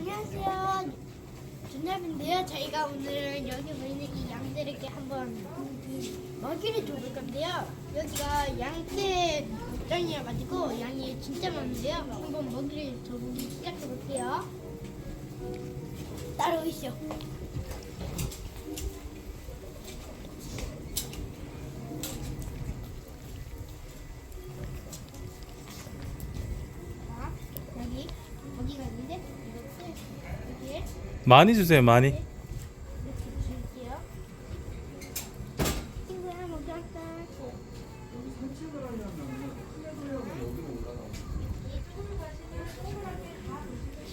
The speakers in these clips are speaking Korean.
안녕하세요. 준엽인데요. 저희가 오늘 여기 보이는 이 양들에게 한번 먹이를 줘볼 건데요. 여기가 양떼 목장이라 가지고 양이 진짜 많은데요. 한번 먹이를 줘보기 시작해 볼게요. 따라오시죠. 많이 주세요 많이.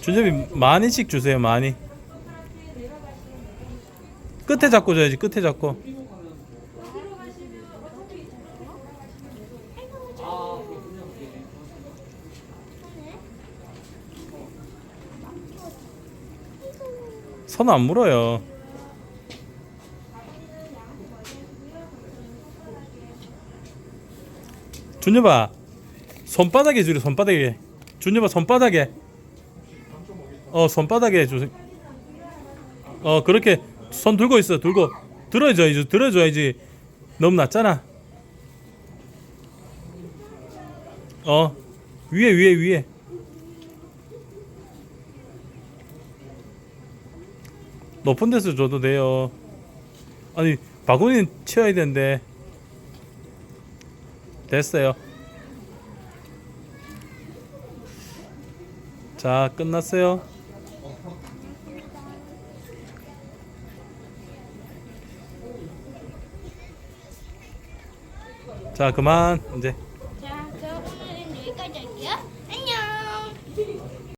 준섭이 많이씩 주세요 많이 끝에 잡고 줘야지 끝에 잡고 손 안 물어요. 준엽아 손바닥에 주려 손바닥에. 준엽아 손바닥에. 어 손바닥에 주세요 어 그렇게 손 들고 있어 들고. 들어줘야지 들어줘야지. 너무 낮잖아. 어 위에 위에 위에 높은 데서 줘도 돼요. 아니 바구니는 채워야 되는데 됐어요. 자 끝났어요. 자 그만 이제.